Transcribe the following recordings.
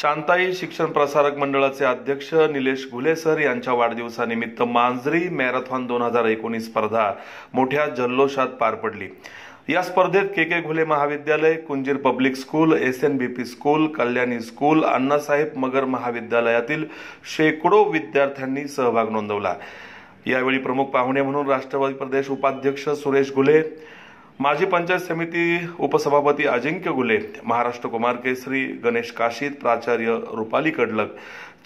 शांताई शिक्षण प्रसारक मंडळाचे अध्यक्ष निलेश घुले सर यांच्या वाढदिवसानिमित्त मांजरी मॅरेथॉन दोन हजार एकोणीस स्पर्धा मोठ्या जल्लोषात पार पडली. या स्पर्धेत के के घुले महाविद्यालय Kunjir public school S N B P school Kalyani school Annasaheb Magar महाविद्यालयातील शेकडो विद्यार्थ्यांनी सहभाग नोंदवला. यावेळी प्रमुख पाहुणे म्हणून राष्ट्रवादी प्रदेश उपाध्यक्ष सुरेश घुले माजी पंचायत समिती उपसभापती अजिंक्य गुले महाराष्ट्र कुमार केसरी गणेश काशीद प्राचार्य Rupali Kadlak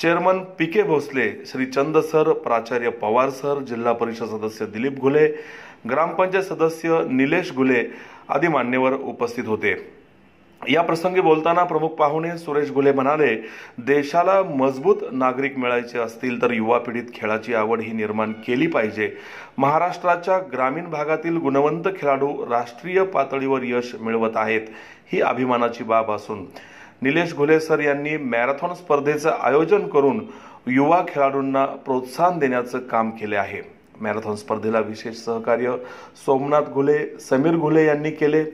chairman P K Bhosale Shri Chand sir प्राचार्य पवार सर जिल्हा परिषद सदस्य दिलीप घुले ग्रामपंचायत सदस्य निलेश घुले आदी मान्यवर उपस्थित होते. या प्रसंगी बोलताना प्रमुख पाहुणे सुरेश घुले म्हणाले देशाला मजबूत नागरिक मिळायचे असतील तर युवा पिढीत खेळाची आवड ही निर्माण केली पाहिजे. महाराष्ट्राच्या ग्रामीण भागातील गुणवंत खेळाडू राष्ट्रीय पातळीवर यश मिळवत आहेत ही अभिमानाची बाब असून. निलेश घुले सर यांनी मॅरेथॉन स्पर्धेचं आयोजन करून युवा खेळाडूंना प्रोत्साहन देण्याचं काम केले आहे. मॅरेथॉन स्पर्धेला विशेष सहकार्य सोमनाथ घुले समीर घुले यांनी केले.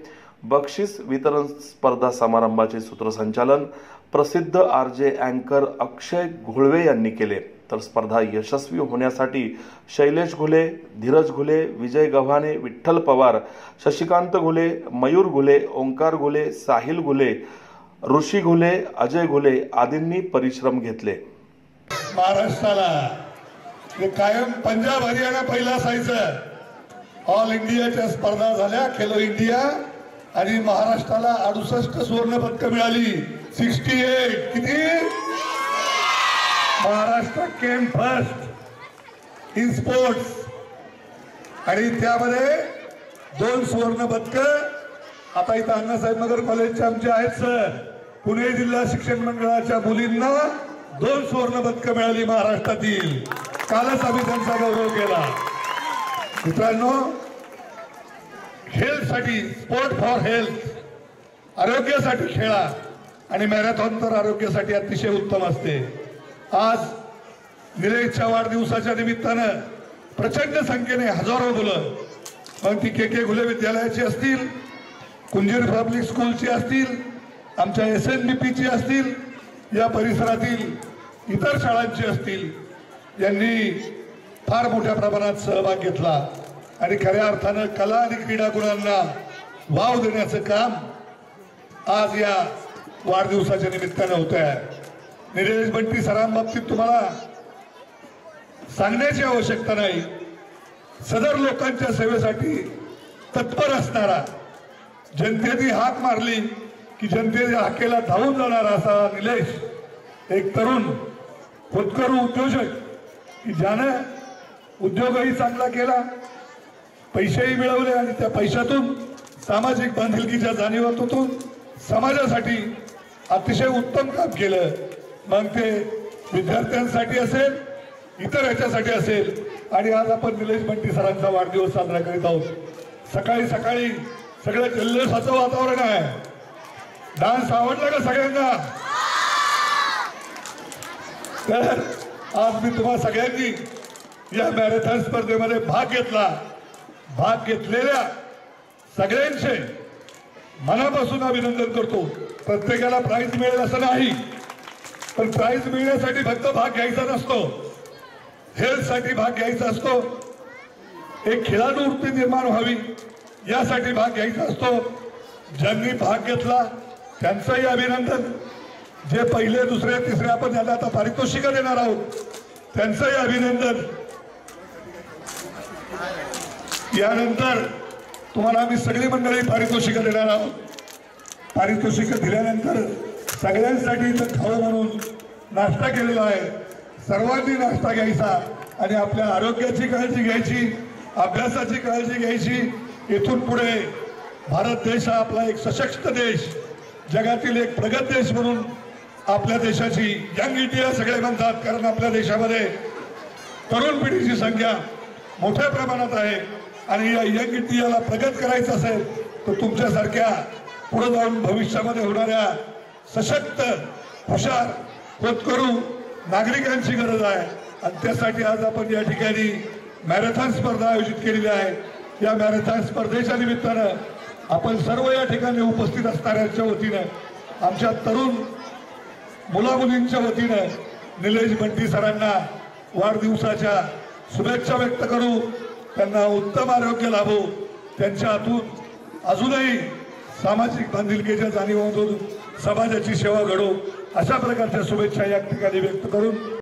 बक्षीस वितरण स्पर्धा समारंभाचे सूत्रसंचालन प्रसिद्ध आर जे अँकर अक्षय घोळवे यांनी केले. तर स्पर्धा यशस्वी होण्यासाठी शैलेश घुले धीरज घुले विजय गव्हाणे विठ्ठल पवार शशिकांत घुले मयूर घुले ओंकार घुले साहिल घुले ऋषी घुले अजय घुले आदींनी परिश्रम घेतले. महाराष्ट्राला कायम पंजाब हरियाणा पहिला असायचं ऑल इंडियाच्या स्पर्धा झाल्या खेलो इंडिया. आणि महाराष्ट्राला अडुसष्ट सुवर्ण पदक मिळाली. सिक्स्टी एट किती? Maharashtra came first in sports आणि त्यामध्ये दोन सुवर्ण पदक आता इथं अण्णासाहेब नगर कॉलेजचे आमचे आहेत सर पुणे जिल्हा शिक्षण मंडळाच्या मुलींना दोन सुवर्ण पदक मिळाली महाराष्ट्रातील. कालच आम्ही त्यांचा गौरव केला. मित्रांनो हेल्थसाठी स्पोर्ट फॉर हेल्थ. आरोग्यासाठी खेळा. आणि मॅरेथॉन तर आरोग्यासाठी अतिशय उत्तम असते. आज निलेशच्या वाढदिवसाच्या निमित्तानं प्रचंड संख्येने हजारो मुलं मग ती के के घुले विद्यालयाची असतील कुंजीर पब्लिक स्कूलची असतील आमच्या एस एन बी पीची असतील या परिसरातील इतर शाळांची असतील यांनी फार मोठ्या प्रमाणात सहभाग घेतला. आणि खऱ्या अर्थानं कला आणि क्रीडा गुणांना वाव देण्याचं काम आज या वाढदिवसाच्या निमित्तानं होत आहे. निलेश बंटी सरांबाबतीत तुम्हाला सांगण्याची आवश्यकता नाही. सदर लोकांच्या सेवेसाठी तत्पर असणारा जनतेने हाक मारली की जनतेच्या हाकेला धावून जाणारा असा निलेश एक तरुण खोदकरू उद्योजक की ज्यानं उद्योगही चांगला केला पैसेही मिळवले आणि त्या पैशातून सामाजिक बांधिलकीच्या जाणीवातून समाजासाठी अतिशय उत्तम काम केलं. मग ते विद्यार्थ्यांसाठी असेल इतर ह्याच्यासाठी असेल. आणि आज आपण निलेश बंटी सरांचा वाढदिवस साजरा करीत आहोत. सकाळी सकाळी सगळं जल्लोषाचं वातावरण आहे. डान्स आवडला का सगळ्यांना? तर आज मी तुम्हा सगळ्यांनी या मॅरेथॉन स्पर्धेमध्ये भाग घेतला. भाग घेतलेल्या सगळ्यांचे मनापासून अभिनंदन करतो. प्रत्येकाला प्राईज मिळेल असं नाही. पण प्राईज मिळण्यासाठी फक्त भाग घ्यायचा नसतो. हेल्थसाठी भाग घ्यायचा असतो. एक खेळाडू वृत्ती निर्माण व्हावी यासाठी भाग घ्यायचा असतो. ज्यांनी भाग घेतला त्यांचंही अभिनंदन. जे पहिले दुसरे तिसरे आपण ज्यांना आता पारितोषिक देणार आहोत त्यांचंही अभिनंदन. यानंतर तुम्हाला आम्ही सगळी मंडळी पारितोषिक देणार आहोत. पारितोषिक दिल्यानंतर सगळ्यांसाठी इथं खावं म्हणून नाश्ता केलेला आहे. सर्वांनी नाश्ता घ्यायचा आणि आपल्या आरोग्याची काळजी घ्यायची अभ्यासाची काळजी घ्यायची. इथून पुढे भारत देश हा आपला एक सशक्त देश जगातील एक प्रगत देश म्हणून आपल्या देशाची यंग इंडिया सगळे म्हणतात कारण आपल्या देशामध्ये तरुण पिढीची संख्या मोठ्या प्रमाणात आहे. आणि या यंग इंडियाला प्रगत करायचं असेल तर तुमच्यासारख्या पुढे जाऊन भविष्यामध्ये होणाऱ्या सशक्त हुशार होतकरू नागरिकांची गरज आहे. आणि त्यासाठी आज आपण या ठिकाणी मॅरेथॉन स्पर्धा आयोजित केलेली आहे. या मॅरेथॉन स्पर्धेच्या निमित्तानं आपण सर्व या ठिकाणी उपस्थित असणाऱ्यांच्या वतीनं आमच्या तरुण मुलामुलींच्या वतीनं निलेश बंटी सरांना वाढदिवसाच्या शुभेच्छा व्यक्त करू. त्यांना उत्तम आरोग्य लाभो. त्यांच्या हातून अजूनही सामाजिक बांधिलकीच्या जाणीवातून समाजाची सेवा घडो. अशा प्रकारच्या शुभेच्छा या ठिकाणी व्यक्त करून